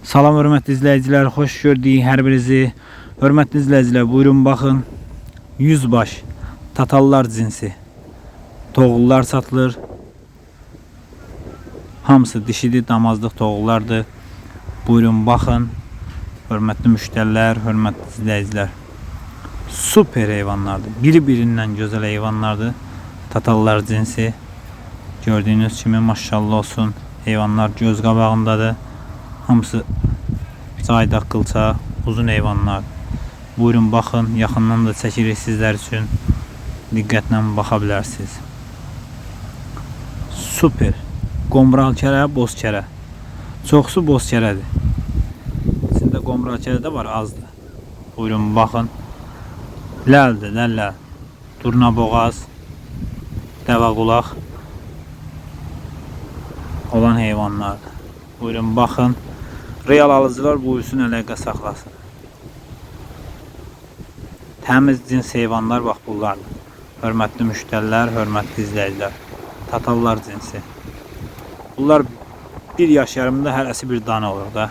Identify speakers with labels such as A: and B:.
A: Salam hörmətli izləyicilər, xoş gördük hər birinizi. Hörmətli izləyicilər, buyurun baxın. 100 baş tatallar cinsi toğullar satılır. Hamısı dişidir, damazlıq toğullardır. Buyurun baxın. Hörmətli müştərilər, hörmətli izləyicilər. Super heyvanlardır. Biri-birindən gözəl heyvanlardır. Tatallar cinsi. Gördüyünüz kimi maşallah olsun. Heyvanlar göz qabağındadır. Hamısı cayda qılça, uzun heyvanlar. Buyurun baxın, yaxından da çəkirik sizlər üçün. Diqqətlə baxa bilərsiniz. Super. Qomral kərə, boz kərə. Çoxsu boz kərədir. İçində qomral kərə də var, azdır. Buyurun baxın. Ləldir, ləllə. Durna boğaz, dəvə qulaq olan heyvanlardır. Buyurun baxın. Real alıcılar buyursun əlaqə saxlasın. Təmiz cins heyvanlar bax bunlardır. Hörmətli müştərilər, hörmətli izləyicilər. Tatallar cinsi. Bunlar bir yaş yarımda hərəsi bir dana olur da.